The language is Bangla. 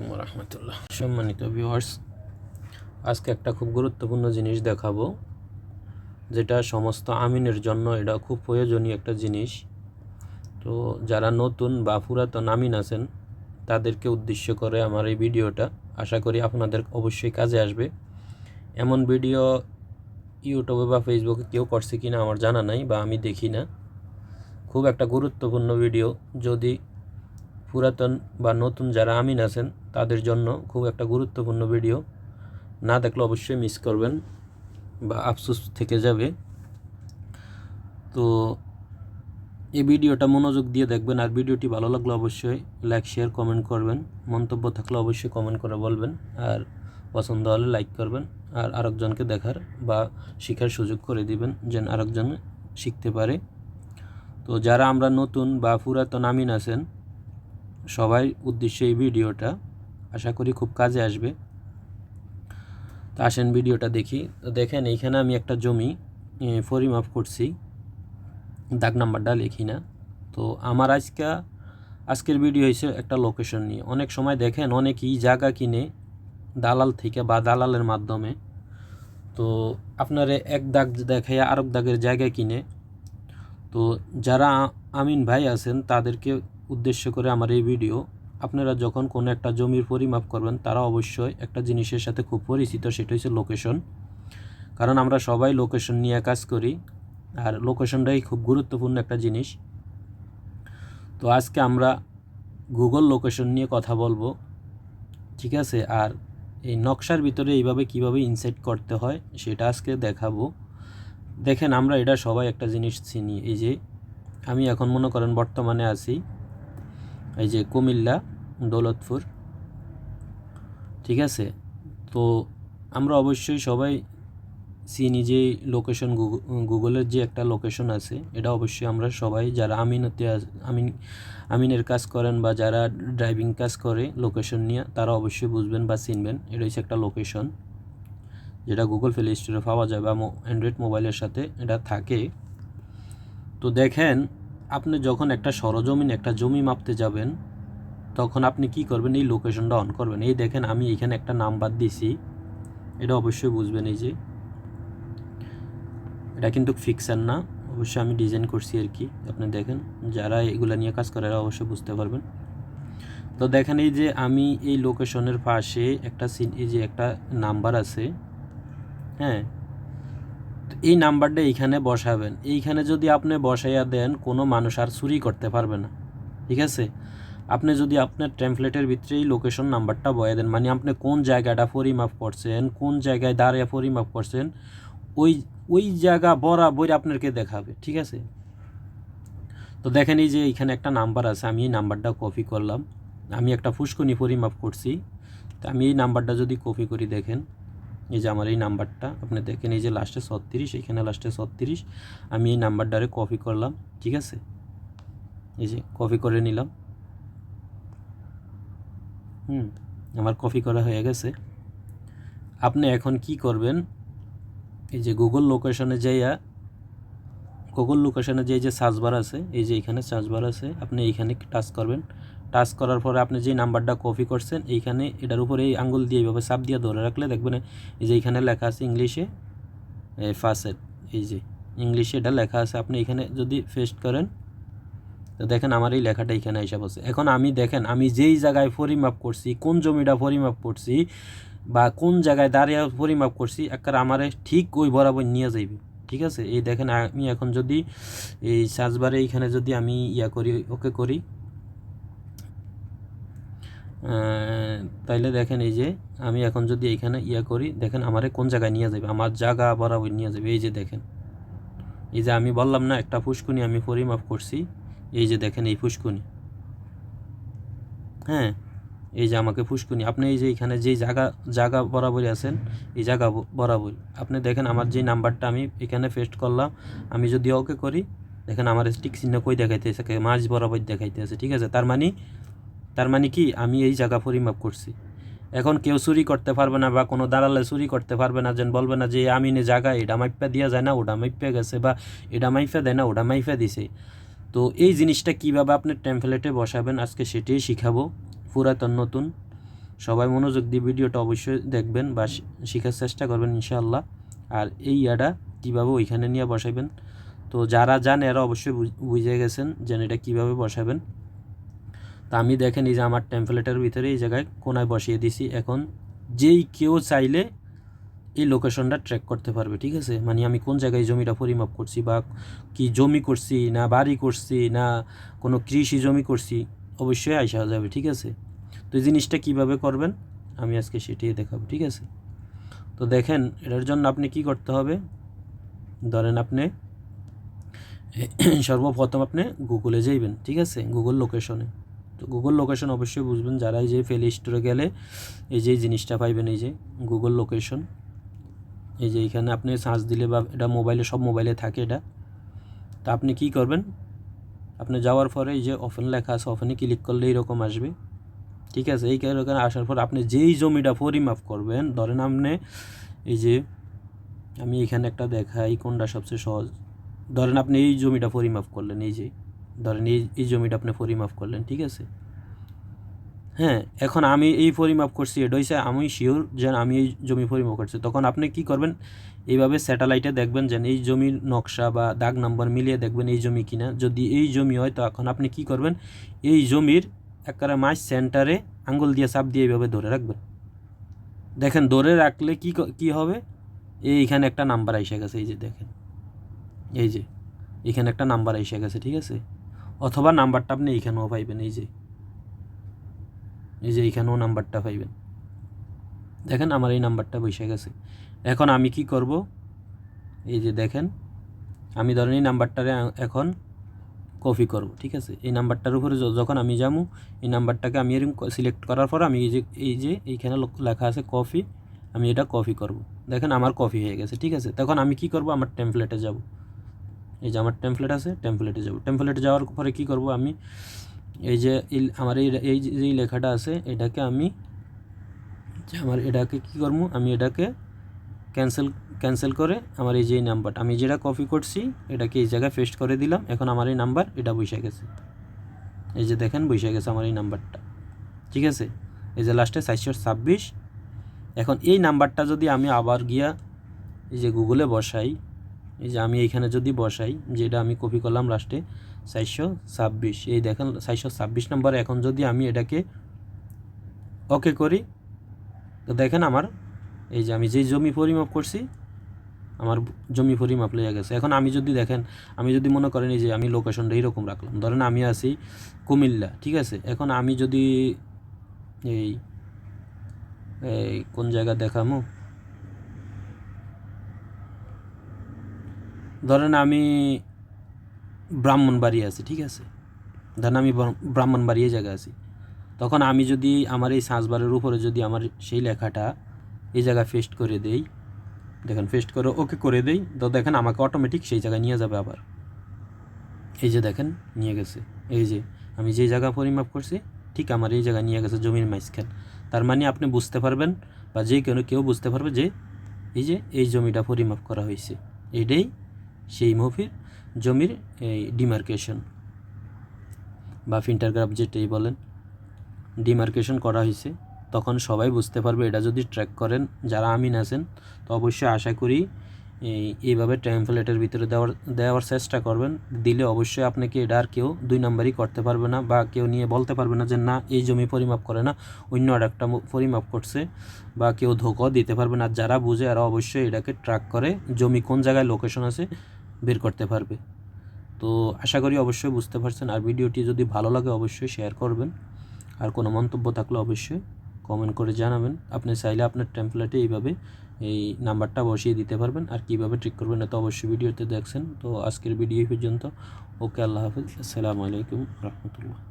আলাইকুম রহমতুল্লাহ। সম্মানিত ভিউয়ার্স আজকে একটা খুব গুরুত্বপূর্ণ জিনিস দেখাবো, যেটা সমস্ত আমিনের জন্য এটা খুব প্রয়োজনীয় একটা জিনিস। তো যারা নতুন বা পুরাতন আমিন আছেন, তাদেরকে উদ্দেশ্য করে আমার এই ভিডিওটা আশা করি আপনাদের অবশ্যই কাজে আসবে। এমন ভিডিও ইউটিউবে বা ফেসবুকে কেউ করছে কিনা আমার জানা নাই বা আমি দেখি না। খুব একটা গুরুত্বপূর্ণ ভিডিও। যদি পুরাতন বা নতুন যারা আমিন আছেন তাদের জন্য খুব একটা গুরুত্বপূর্ণ ভিডিও। না দেখলে অবশ্যই মিস করবেন বা আফসোস থেকে যাবে। তো এই ভিডিওটা মনোযোগ দিয়ে দেখবেন আর ভিডিওটি ভালো লাগলে অবশ্যই লাইক শেয়ার কমেন্ট করবেন। মন্তব্য থাকলে অবশ্যই কমেন্ট করে বলবেন আর পছন্দ হলে লাইক করবেন আর আরেকজনকে দেখার বা শেখার সুযোগ করে দিবেন যেন আরেকজন শিখতে পারে। তো যারা আমরা নতুন বা পুরাতন আমিন আছেন, সবাই উদ্দেশ্যে এই ভিডিওটা আশা করি খুব কাজে আসবে। তো আসেন ভিডিওটা দেখি। তো দেখেন, এইখানে আমি একটা জমি পরিমাপ করছি। দাগ নাম্বারটা লিখি না। তো আমার আজকে, আজকের ভিডিও হয়েছে একটা লোকেশন নিয়ে। অনেক সময় দেখেন, অনেকেই জায়গা কিনে দালাল থেকে বা দালালের মাধ্যমে। তো আপনারে এক দাগ দেখায় আরেক দাগের জায়গা কিনে। তো যারা আমিন ভাই আছেন, তাদেরকে উদ্দেশ্য করে আমার এই ভিডিও আপনারা যখন কোনো একটা জমির পরিমাপ করবেন, তারা অবশ্যই একটা জিনিসের সাথে খুব পরিচিত, সেটা হচ্ছে লোকেশন কারণ আমরা সবাই লোকেশন নিয়ে কাজ করি, আর লোকেশনটাই খুব গুরুত্বপূর্ণ একটা জিনিস। তো আজকে আমরা গুগল লোকেশন নিয়ে কথা বলব, ঠিক আছে? আর এই নকশার ভিতরে এইভাবে কীভাবে ইনসেট করতে হয়, সেটা আজকে দেখাবো। দেখেন, আমরা এটা সবাই একটা জিনিস চিনি। এই যে, আমি এখন মনে করেন বর্তমানে আছি, এই যে কুমিল্লা। দৌলতপুর। ঠিক আছে? তো আমরা অবশ্যই সবাই চিনি যে লোকেশন গুগলের যে একটা লোকেশন আছে, এটা অবশ্যই আমরা সবাই যারা আমিনতে আমিন, আমিনের কাজ করেন বা যারা ড্রাইভিং কাজ করে লোকেশন নিয়ে, তারা অবশ্যই বুঝবেন বা চিনবেন, এটা হচ্ছে একটা লোকেশন যেটা গুগল প্লে স্টোরে পাওয়া যায় বা অ্যান্ড্রয়েড মোবাইলের সাথে এটা থাকে। তো দেখেন, আপনি যখন একটা সরজমিন, একটা জমি মাপতে যাবেন তখন আপনি কি করবেন? এই লোকেশনটা অন করবেন। এই দেখেন, আমি এখানে একটা নাম্বার দিছি। এটা অবশ্যই বুঝবেন এই যে। এটা কিন্তু ফিক্সার না। অবশ্যই আমি ডিজাইন করছি আর কি। আপনি দেখেন, যারা এগুলা নিয়ে কাজ করে, এরা অবশ্যই বুঝতে পারবেন। তো দেখেন, এই যে আমি এই লোকেশনের পাশে একটা সিন এই যে একটা নাম্বার আছে। হ্যাঁ? এই নাম্বারটা এইখানে বসাবেন। এইখানে যদি আপনি বসাইয়া দেন, কোনো মানুষ আর চুরি করতে পারবে না। ঠিক আছে? আপনি যদি আপনার টেমপ্লেটের ভিতরেই লোকেশন নাম্বারটা বয়ে দেন মানে আপনি কোন জায়গাটা পরিমাপ করছেন, কোন জায়গায় দাঁড়িয়ে পরিমাপ করছেন, ওই ওই জায়গা বরাবর আপনাকে দেখাবে, ঠিক আছে? তো দেখেন এই যে এখানে একটা নাম্বার আছে, আমি এই নাম্বারটা কপি করলাম। আমি একটা ফুসকুনি পরিমাপ করছি। তো আমি এই নাম্বারটা যদি কপি করি, দেখেন, এই যে আমার এই নাম্বারটা আপনি দেখেন এই যে লাস্টে ছত্রিশ, এখানে লাস্টে ছত্রিশ, আমি এই নাম্বারটারে কপি করলাম, ঠিক আছে? এই যে কপি করে নিলাম। হুম, আমার কপি করা হয়ে গেছে। আপনি এখন কি করবেন? এই যে গুগল লোকেশনে যাইয়া গুগল লোকেশনে যে যে সার্চবার আছে, এই যে এখানে সার্চবার আছে, আপনি এইখানে টাচ করবেন। টাচ করার পরে আপনি যে নাম্বারটা কপি করছেন, এইখানে এটার উপরে এই আঙ্গুল দিয়ে এইভাবে চাপ দিয়ে ধরে রাখলে দেখবেন এই যে এইখানে লেখা আছে ইংলিশে ফার্স্ট এই যে ইংলিশে এটা লেখা আছে। আপনি এখানে যদি ফেস্ট করেন তো দেখেন আমার এই লেখাটা এখানে হিসাব আছে এখন আমি দেখেন, আমি যেই জায়গায় পরিমাপ করছি, কোন জমিটা পরিমাপ করছি বা কোন জায়গায় দাঁড়িয়ে পরিমাপ করছি, একবার আমারে ঠিক ওই বরাবর নিয়ে যাইবে। ঠিক আছে? এই দেখেন, আমি এখন যদি এই সার্চবারে এইখানে যদি আমি ইয়া করি, ওকে করি তাইলে দেখেন এই যে আমি এখন যদি এইখানে ইয়া করি, দেখেন আমারে কোন জায়গায় নিয়ে যাবে আমার জায়গা বরাবর নিয়ে যাবে এই যে দেখেন, এই যে আমি বললাম না, একটা ফুসকুনি আমি পরিমাপ করছি। এই যে দেখেন এই ফুসকুনি। হ্যাঁ এই যে আমাকে ফুসকুনি। আপনি এই যে এখানে যেই জায়গা জায়গা বরাবরই আছেন, এই জায়গা বরাবর আপনি দেখেন আমার যে নাম্বারটা আমি এখানে পেস্ট করলাম, আমি যদি ওকে করি, দেখেন আমার স্টিক চিহ্ন কই দেখাইতেছে মাঝ বরাবর দেখাইতেছে ঠিক আছে? তার মানে তার মানে কি? আমি এই জায়গা পরিমাপ করছি। এখন কেউ চুরি করতে পারবে না বা কোনো দালালে চুরি করতে পারবে না, যেন বলবে না যে আমি নে জায়গা, এটা মাইপা দেওয়া যায় না, ওটা মাইপা গেছে বা এটা মাইফা দেয় না, ওটা মাইফা দিছে। তো এই জিনিসটা কীভাবে আপনি টেমপ্লেটে বসাবেন আজকে সেটাই শিখাবো। পুরাতন, নতুন। সবাই মনোযোগ দিয়ে ভিডিওটা অবশ্যই দেখবেন বা শেখার চেষ্টা করবেন ইনশাআল্লাহ। আর এই ইয়াটা কীভাবে ওইখানে নিয়ে বসাবেন? তো যারা জানে এরা অবশ্যই বুঝে গেছেন যেন এটা কীভাবে বসাবেন। তা আমি দেখেন এই যে আমার টেম্পলেটের ভিতরে এই জায়গায় কোনায় বসিয়ে দিছি। এখন যেই কেউ চাইলে এই লোকেশনটা ট্র্যাক করতে পারবে, ঠিক আছে? মানে আমি কোন জায়গায় জমিটা পরিমাপ করছি বা কি জমি করছি, না বাড়ি করছি, না কোনো কৃষি জমি করছি, অবশ্যই আইসা যাবে, ঠিক আছে? তো এই জিনিসটা কীভাবে করবেন? আমি আজকে সেটাই দেখাবো, ঠিক আছে? তো দেখেন, এটার জন্য আপনি কি করতে হবে? ধরেন আপনি, সর্বপ্রথম আপনি গুগলে যাইবেন, ঠিক আছে? গুগল লোকেশনে তো গুগল লোকেশন অবশ্যই বুঝবেন, যারা এই যে প্লে স্টোরে গেলে এই যে জিনিসটা পাইবেন, এই যে গুগল লোকেশন এই যে এখানে আপনি সার্চ দিলে বা এটা মোবাইলে সব মোবাইলে থাকে এটা। তা আপনি কি করবেন? আপনি যাওয়ার পরে এই যে অফেন লেখা আছে অফেনে ক্লিক করলে এরকম আসবে। ঠিক আছে? এই এখানে আসার পর আপনি যেই জমিটা পরিমাপ করবেন, ধরেন আপনি এই যে আমি এখানে একটা দেখাই কোনটা সবচেয়ে সহজ। ধরেন আপনি এই জমিটা পরিমাপ করলেন, এই যে। ধরেন এই এই জমিটা আপনি পরিমাপ করলেন, ঠিক আছে? হ্যাঁ এখন আমি এই পরিমাপ করছি, এটা হচ্ছে আমি শিওর যে আমি এই জমি পরিমাপ করছি। তখন আপনি কি করবেন? এইভাবে স্যাটেলাইটে দেখবেন যে এই জমির নকশা বা দাগ নাম্বার মিলিয়ে দেখবেন এই জমি কিনা। যদি এই জমি হয় তো এখন আপনি কি করবেন? এই জমির একেবারে মাছ সেন্টারে আঙ্গুল দিয়ে চাপ দিয়ে এইভাবে ধরে রাখবেন। দেখেন, ধরে রাখলে ক- কি হবে? এইখানে একটা নাম্বার এসে গেছে, এই যে দেখেন। এই যে, এখানে একটা নাম্বার এসে গেছে, ঠিক আছে? অথবা নাম্বারটা আপনি এইখানেও পাইবেন, এই যে। এই যে এইখানেও নাম্বারটা পাইবেন। দেখেন আমার এই নাম্বারটা বসে গেছে। এখন আমি কি করব? এই যে দেখেন, আমি ধরেন এই নাম্বারটারে এখন কপি করব, ঠিক আছে? এই নাম্বারটার উপরে যখন আমি যাব, এই নাম্বারটাকে আমি এরকম সিলেক্ট করার পর আমি এই যে এই যে এইখানে লেখা আছে কপি আমি এটা কপি করব। দেখেন আমার কপি হয়ে গেছে, ঠিক আছে? তখন আমি কি করব? আমার টেমপ্লেটে যাব। এই যে আমার টেমপ্লেট আছে টেমপ্লেটে যাব। টেমপ্লেটে যাওয়ার পরে কি করব আমি? এই যে আমার এই এই যে লেখাটা আছে, এটাকে আমি যে আমার এটাকে কি করব? আমি এটাকে ক্যান্সেল ক্যান্সেল করে আমার এই যে এই নাম্বারটা আমি যেটা কপি করছি, এটাকে এই জায়গায় পেস্ট করে দিলাম। এখন আমার এই নাম্বার এটা বসে গেছে। এই যে দেখেন, বসে গেছে আমার এই নাম্বারটা ঠিক আছে? এই যে লাস্টে চারশো ছাব্বিশ। এখন এই নাম্বারটা যদি আমি আবার গিয়া এই যে গুগলে বসাই, এই যে আমি এইখানে যদি বসাই, যেটা আমি কপি করলাম লাস্টে চারশো ছাব্বিশ। এই দেখেন, চারশো ছাব্বিশ নাম্বার এখন যদি আমি এটাকে ওকে করি, তো দেখেন আমার, এই যে আমি যেই জমি পরিমাপ করছি, আমার জমি পরিমাপ লেগে গেছে। এখন আমি যদি দেখেন, আমি যদি মনে করেন এই যে আমি লোকেশনটা এইরকম রাখলাম, ধরেন আমি আছি কুমিল্লা, ঠিক আছে? এখন আমি যদি এই এই কোন জায়গা দেখামো? ধরেন আমি ব্রাহ্মণবাড়ি আছে, ঠিক আছে? ধরেন আমি ব্রা- ব্রাহ্মণবাড়ি এই জায়গায় আছি। তখন আমি যদি আমার এই সাঁচবারের উপরে যদি আমার সেই লেখাটা এই জায়গায় ফেস্ট করে দেই, দেখেন ফেস্ট করে ওকে করে দেই, তো দেখেন আমাকে অটোমেটিক সেই জায়গায় নিয়ে যাবে আবার। এই যে দেখেন, নিয়ে গেছে। এই যে আমি যে জায়গা পরিমাপ করছি, ঠিক আমার এই জায়গায় নিয়ে গেছে জমির মাঝখান। তার মানে আপনি বুঝতে পারবেন, বা যে কেউ কেউ বুঝতে পারবে যে, এই যে এই জমিটা পরিমাপ করা হয়েছে। এটাই সেই মফির জমির এই ডিমার্কেশন বা ফিন্টারগ্রাফ যেটাই বলেন, ডিমার্কেশন করা হয়েছে। তখন সবাই বুঝতে পারবে, এটা যদি ট্র্যাক করেন, যারা আমিন আছেন, তো অবশ্যই আশা করি এই, এইভাবে টেম্পলেটের ভিতরে দেওয়ার দেওয়ার চেষ্টা করবেন। দিলে অবশ্যই আপনাকে এটা আর কেউ দুই নাম্বারই করতে পারবে না বা কেউ নিয়ে বলতে পারবে না যে, না, এই জমি পরিমাপ করে না, অন্য আর একটা পরিমাপ করছে। বা কেউ ধোকাও দিতে পারবে না। আর যারা বুঝে, এরা অবশ্যই এটাকে ট্র্যাক করে, জমি কোন জায়গায় লোকেশন আছে বের করতে পারবে। তো আশা করি অবশ্যই বুঝতে পারছেন। আর ভিডিওটি যদি ভালো লাগে অবশ্যই শেয়ার করবেন। আর কোনো মন্তব্য থাকলে অবশ্যই কমেন্ট করে জানাবেন। আপনি চাইলে আপনার টেম্পলেটে এইভাবে এই নাম্বারটা বসিয়ে দিতে পারবেন। আর কীভাবে ট্রিক করবেন এটা অবশ্যই ভিডিওতে দেখছেন। তো আজকের ভিডিও পর্যন্ত। ওকে, আল্লাহ হাফিজ। আসসালামু আলাইকুম রহমতুল্লাহ।